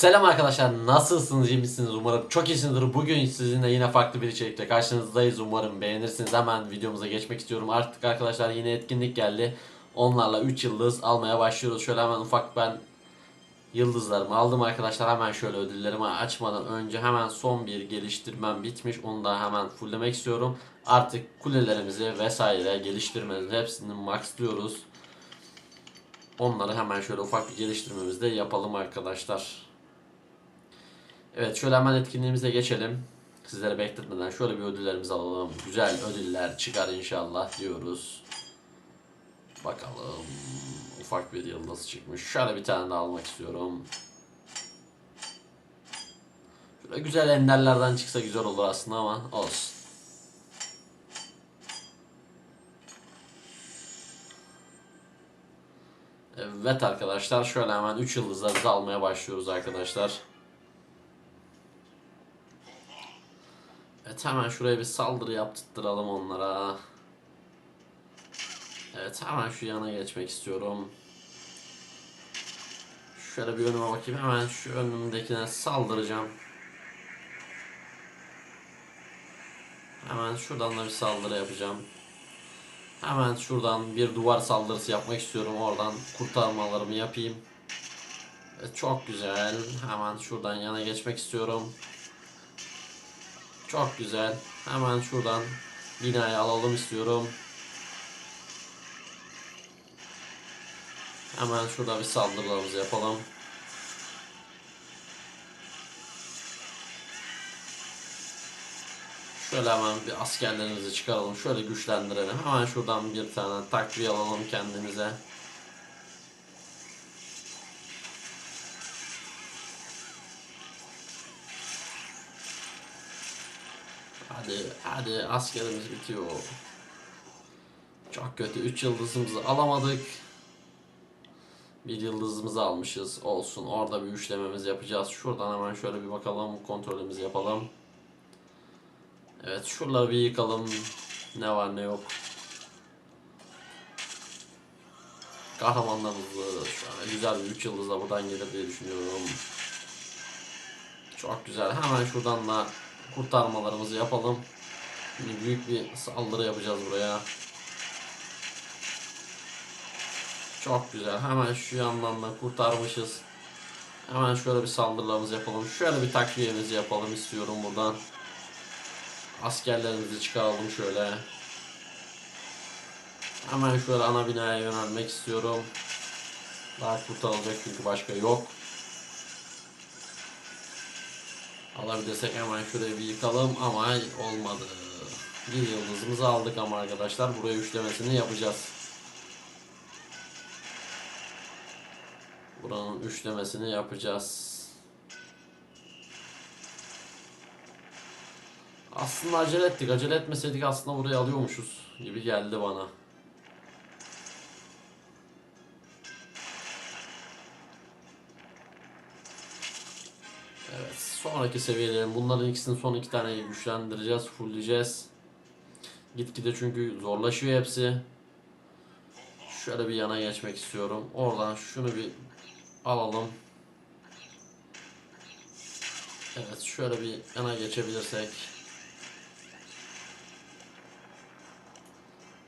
Selam arkadaşlar nasılsınız? İyi misiniz? Umarım çok iyisinizdir. Bugün sizinle yine farklı bir içerikle karşınızdayız. Umarım beğenirsiniz. Hemen videomuza geçmek istiyorum. Artık arkadaşlar yine etkinlik geldi. Onlarla 3 yıldız almaya başlıyoruz. Şöyle hemen ufak ben yıldızlarımı aldım arkadaşlar. Hemen şöyle ödüllerimi açmadan önce hemen son bir geliştirmem bitmiş. Onu da hemen fulllemek istiyorum. Artık kulelerimizi vesaire geliştirmemizi hepsini maxlıyoruz Onları hemen şöyle ufak bir geliştirmemizi de yapalım arkadaşlar. Evet şöyle hemen etkinliğimize geçelim. Sizlere bekletmeden şöyle bir ödüllerimizi alalım. Güzel ödüller çıkar inşallah diyoruz. Bakalım. Ufak bir yıldız çıkmış. Şöyle bir tane daha almak istiyorum. Şöyle güzel enderlerden çıksa güzel olur aslında ama olsun. Evet arkadaşlar şöyle hemen 3 yıldızlarımızı almaya başlıyoruz arkadaşlar. Evet hemen şuraya bir saldırı yaptıralım onlara. Evet hemen şu yana geçmek istiyorum. Şöyle bir önüme bakayım hemen şu önümdekine saldıracağım. Hemen şuradan da bir saldırı yapacağım. Hemen şuradan bir duvar saldırısı yapmak istiyorum. Oradan kurtarmalarımı yapayım. Evet, çok güzel. Hemen şuradan yana geçmek istiyorum. Çok güzel. Hemen şuradan binayı alalım istiyorum. Hemen şurada bir saldırılarımızı yapalım. Şöyle hemen bir askerlerimizi çıkaralım. Şöyle güçlendirelim. Hemen şuradan bir tane takviye alalım kendimize. Hadi hadi askerimiz bitiyor. Çok kötü. 3 yıldızımızı alamadık. Bir yıldızımızı almışız. Olsun. Orada bir üçlememiz yapacağız. Şuradan hemen şöyle bir bakalım. Kontrolümüzü yapalım. Evet şuraları bir yıkalım. Ne var ne yok. Kahramanlarımızı şöyle güzel bir 3 yıldızla buradan gelir diye düşünüyorum. Çok güzel. Hemen şuradan da kurtarmalarımızı yapalım. Şimdi büyük bir saldırı yapacağız buraya. Çok güzel. Hemen şu yandan da kurtarmışız. Hemen şöyle bir saldırılarımızı yapalım. Şöyle bir takviyemizi yapalım istiyorum buradan. Askerlerimizi çıkaralım şöyle. Hemen şöyle ana binaya yönelmek istiyorum. Daha kurtarılacak çünkü başka yok. Alabilirsek hemen şurayı bir yıkalım ama olmadı. Bir yıldızımızı aldık ama arkadaşlar buraya üçlemesini yapacağız. Buranın üçlemesini yapacağız. Aslında acele ettik. Acele etmeseydik aslında burayı alıyormuşuz gibi geldi bana. Sonraki seviyelerin bunların ikisini son iki tane güçlendireceğiz. Fullleyeceğiz. Gitgide çünkü zorlaşıyor hepsi. Şöyle bir yana geçmek istiyorum. Oradan şunu bir alalım. Evet şöyle bir yana geçebilirsek.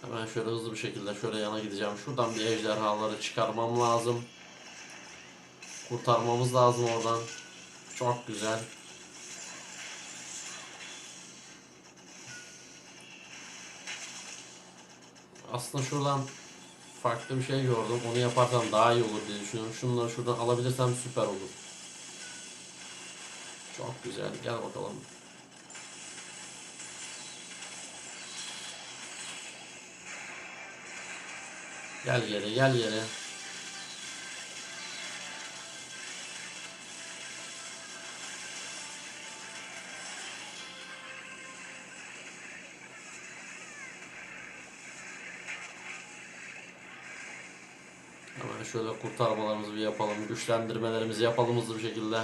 Hemen şöyle hızlı bir şekilde şöyle yana gideceğim. Şuradan bir ejderhaları çıkarmam lazım. Kurtarmamız lazım oradan. Çok güzel. Aslında şuradan farklı bir şey gördüm. Onu yaparsam daha iyi olur diye düşünüyorum. Şunları şuradan alabilirsem süper olur. Çok güzel. Gel bakalım. Gel yere, gel yere. Hemen şöyle kurtarmalarımızı bir yapalım. Güçlendirmelerimizi yapalım hızlı bir şekilde.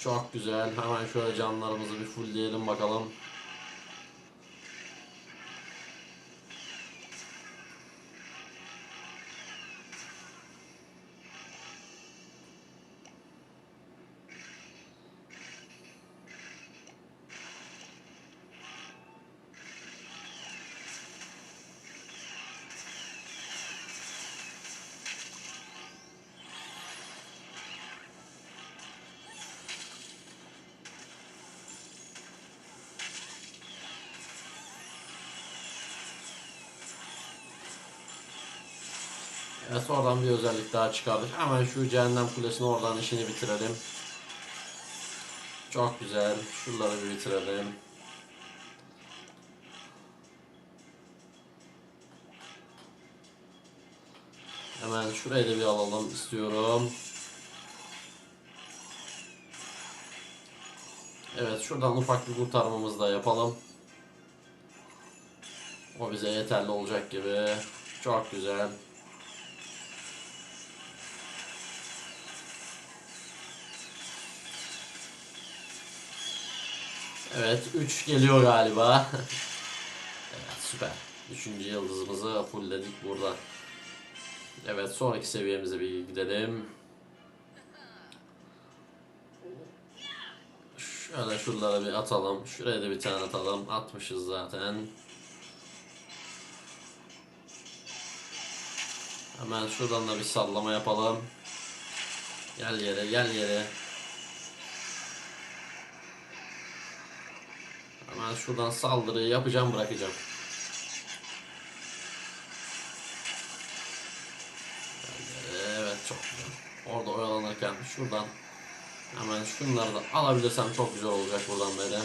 Çok güzel. Hemen şöyle canlarımızı bir fullleyelim bakalım. Evet oradan bir özellik daha çıkardık. Hemen şu cehennem kulesini oradan işini bitirelim. Çok güzel. Şuraları bir bitirelim. Hemen şurayı da bir alalım istiyorum. Evet şuradan ufak bir kurtarmamızı da yapalım. O bize yeterli olacak gibi. Çok güzel. Evet 3 geliyor galiba. evet süper. Üçüncü yıldızımızı fullledik burada. Evet sonraki seviyemize bir gidelim. Şöyle şuralara bir atalım. Şuraya da bir tane atalım. Atmışız zaten. Hemen şuradan da bir sallama yapalım. Gel yere, gel yere. Hemen şuradan saldırıyı yapacağım, bırakacağım. Evet, çok güzel. Orada oyalanırken şuradan hemen şunları da alabilirsem çok güzel olacak buradan böyle.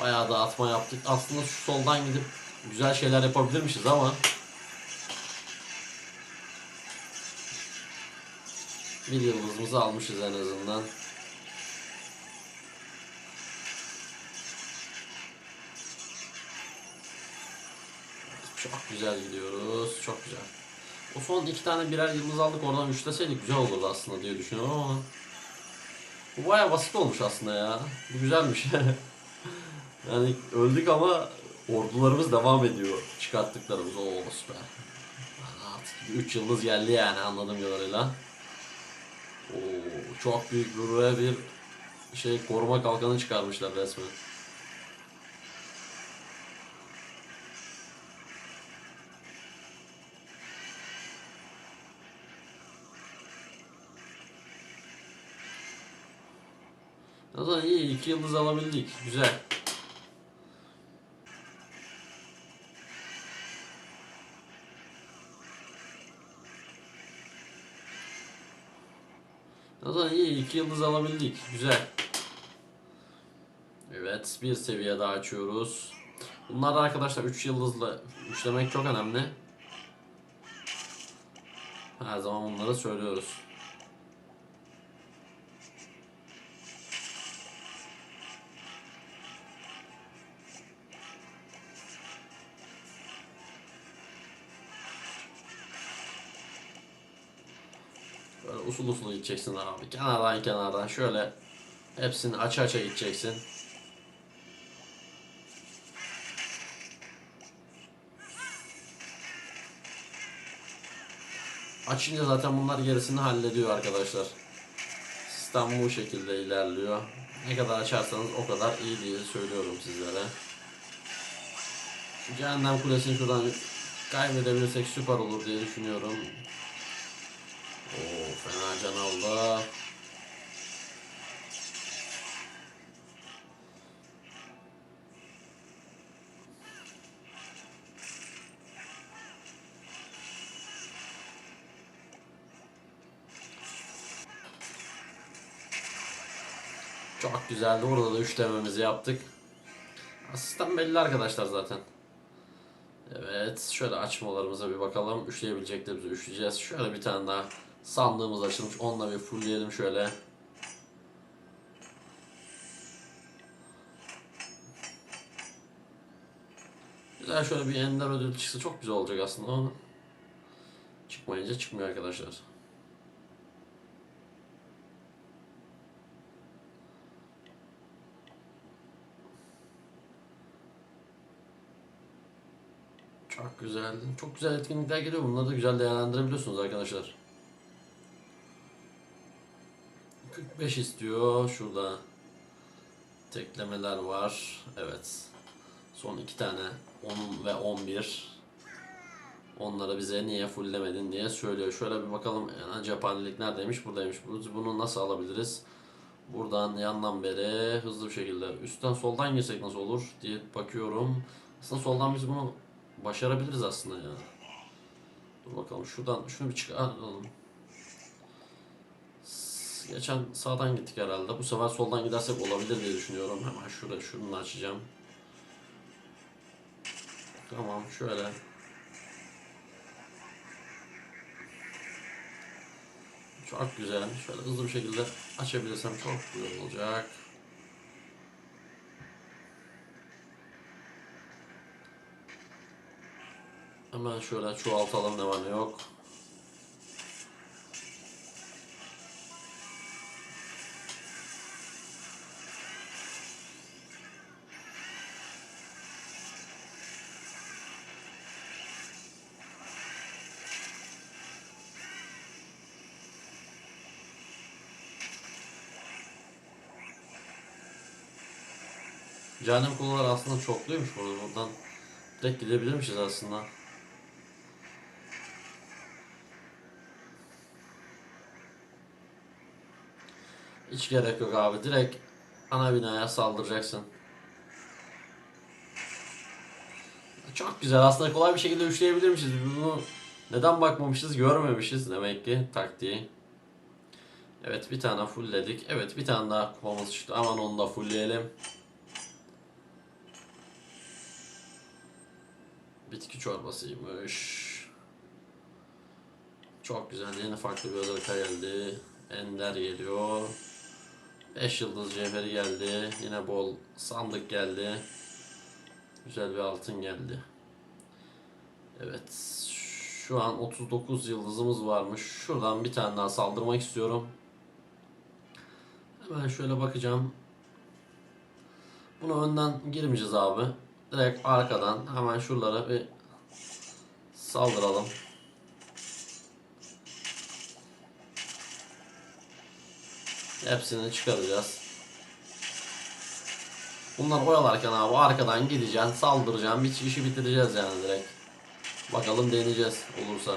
Bayağı da atma yaptık. Aslında şu soldan gidip güzel şeyler yapabilirmişiz ama bir yıldızımızı almışız en azından. Çok güzel gidiyoruz. Çok güzel. O son iki tane birer yıldız aldık oradan üçleseydik güzel olurdu aslında diye düşünüyorum ama bu bayağı basit olmuş aslında ya. Bu güzelmiş. Yani öldük ama ordularımız devam ediyor çıkarttıklarımız. Oo süper. Artık 3 yıldız geldi yani anladığım kadarıyla. Oo, çok büyük buraya bir şey koruma kalkanı çıkarmışlar resmen. O zaman iyi iki yıldız alabildik. Güzel. İyi iki yıldız alabildik. Güzel. Evet bir seviye daha açıyoruz. Bunlar da arkadaşlar 3 yıldızla üçlemek çok önemli. Her zaman bunları söylüyoruz. Usul usul gideceksin abi. Kenardan kenardan şöyle hepsini aça aça gideceksin. Açınca zaten bunlar gerisini hallediyor arkadaşlar. Sistem bu şekilde ilerliyor. Ne kadar açarsanız o kadar iyi diye söylüyorum sizlere. Şu cehennem kulesini şuradan kaybedebilirsek süper olur diye düşünüyorum. Oo fena can aldı. Çok güzeldi. Burada da üçlememizi yaptık. Asistan belli arkadaşlar zaten. Evet. Şöyle açmalarımıza bir bakalım. Üçleyebileceklerimizi üçleyeceğiz. Şöyle bir tane daha sandığımız açılmış. Onunla bir fullleyelim şöyle. Güzel şöyle bir ender ödül çıksa çok güzel olacak aslında ama çıkmayınca çıkmıyor arkadaşlar. Çok güzel. Çok güzel etkinlikler geliyor. Bunları da güzel değerlendirebiliyorsunuz arkadaşlar. 45 istiyor. Şurada teklemeler var. Evet. Son iki tane 10 ve 11. Onlara bize niye fulllemedin diye söylüyor. Şöyle bir bakalım yani cephanelik neredeymiş? Buradaymış. Bunu nasıl alabiliriz? Buradan yandan beri hızlı bir şekilde üstten soldan girsek nasıl olur diye bakıyorum. Aslında soldan biz bunu başarabiliriz aslında ya. Dur bakalım şuradan şunu bir çıkaralım. Geçen sağdan gittik herhalde. Bu sefer soldan gidersek olabilir diye düşünüyorum. Hemen şurada şunu açacağım. Tamam şöyle. Çok güzel. Şöyle hızlı bir şekilde açabilirsem çok güzel olacak. Hemen şöyle çoğaltalım ne var ne yok. Cehennem kulları aslında çokluymuş burada. Buradan direkt gidebilirmişiz aslında. Hiç gerek yok abi. Direkt ana binaya saldıracaksın. Çok güzel. Aslında kolay bir şekilde üçleyebilirmişiz. Bunu neden bakmamışız, görmemişiz demek ki taktiği. Evet bir tane fullledik. Evet bir tane daha kupamız çıktı. Aman onu da fullleyelim. Bitki çorbasıymış. Çok güzel. Yeni farklı bir özellik geldi. Ender geliyor. 5 yıldız cevheri geldi. Yine bol sandık geldi. Güzel bir altın geldi. Evet. Şu an 39 yıldızımız varmış. Şuradan bir tane daha saldırmak istiyorum. Hemen şöyle bakacağım. Bunu önden girmeyeceğiz abi. Direkt arkadan hemen şuralara bir saldıralım. Hepsini çıkaracağız. Bunlar oyalarken abi arkadan gideceksin, saldıracaksın, bir işi bitireceğiz yani direkt. Bakalım deneyeceğiz olursa.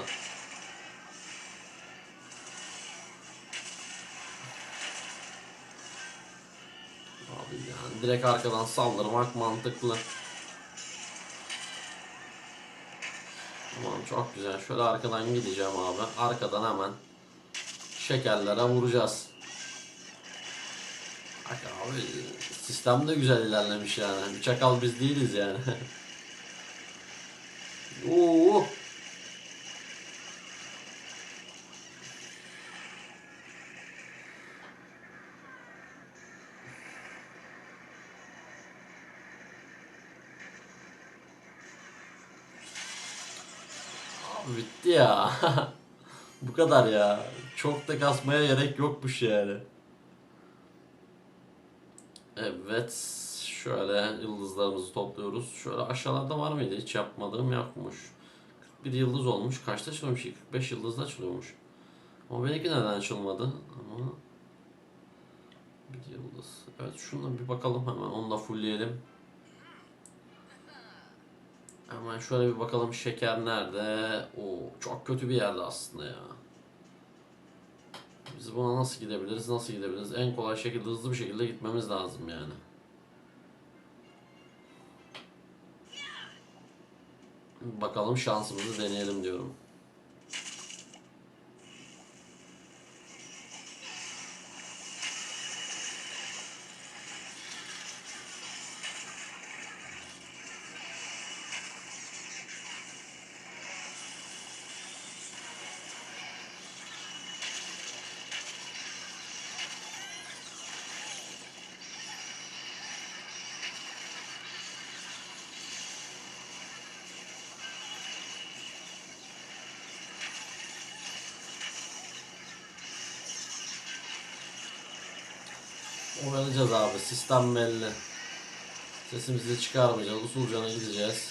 Abi yani direkt arkadan saldırmak mantıklı. Tamam çok güzel. Şöyle arkadan gideceğim abi. Arkadan hemen şekerlere vuracağız. Bak abi sistem de güzel ilerlemiş yani. Bir çakal biz değiliz yani. Oo. Bitti ya. Bu kadar ya. Çok da kasmaya gerek yokmuş yani. Evet. Şöyle yıldızlarımızı topluyoruz. Şöyle aşağılarda var mıydı? Hiç yapmadığım yokmuş. 41 yıldız olmuş. Kaçta açılıyormuş? 45 yıldızda açılıyormuş. Ama benimki neden açılmadı? Ama bir yıldız. Evet şuna bir bakalım hemen. Onu da fullleyelim. Hemen şöyle bir bakalım şeker nerede? Oo çok kötü bir yerde aslında ya. Biz buna nasıl gidebiliriz? Nasıl gidebiliriz? En kolay şekilde hızlı bir şekilde gitmemiz lazım yani. Bakalım şansımızı deneyelim diyorum. Oynayacağız abi. Sistem belli. Sesimizi çıkarmayacağız. Usulcana gideceğiz.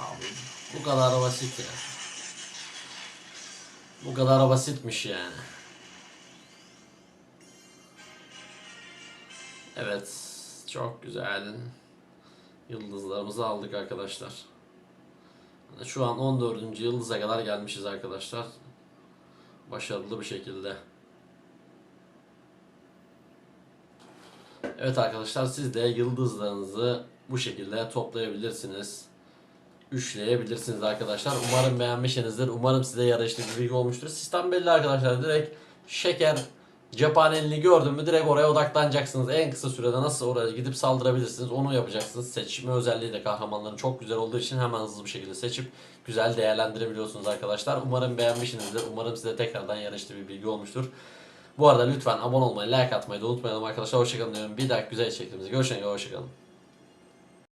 Abi bu kadar basit ya. Bu kadar basitmiş yani. Evet. Çok güzel. Yıldızlarımızı aldık arkadaşlar. Şu an 14. yıldıza kadar gelmişiz arkadaşlar. Başarılı bir şekilde. Evet arkadaşlar siz de yıldızlarınızı bu şekilde toplayabilirsiniz. Üçleyebilirsiniz arkadaşlar. Umarım beğenmişsinizdir. Umarım size yarayışlı bir bilgi olmuştur. Sistem belli arkadaşlar. Direkt şeker cephanelini gördün mü direkt oraya odaklanacaksınız. En kısa sürede nasıl oraya gidip saldırabilirsiniz onu yapacaksınız. Seçme özelliği de kahramanların çok güzel olduğu için hemen hızlı bir şekilde seçip güzel değerlendirebiliyorsunuz arkadaşlar. Umarım beğenmişsinizdir. Umarım size tekrardan yarayışlı bir bilgi olmuştur. Bu arada lütfen abone olmayı, like atmayı da unutmayalım arkadaşlar. Hoşçakalın diyorum. Bir dahaki güzel içeriklerimizde görüşmek üzere. Hoşçakalın.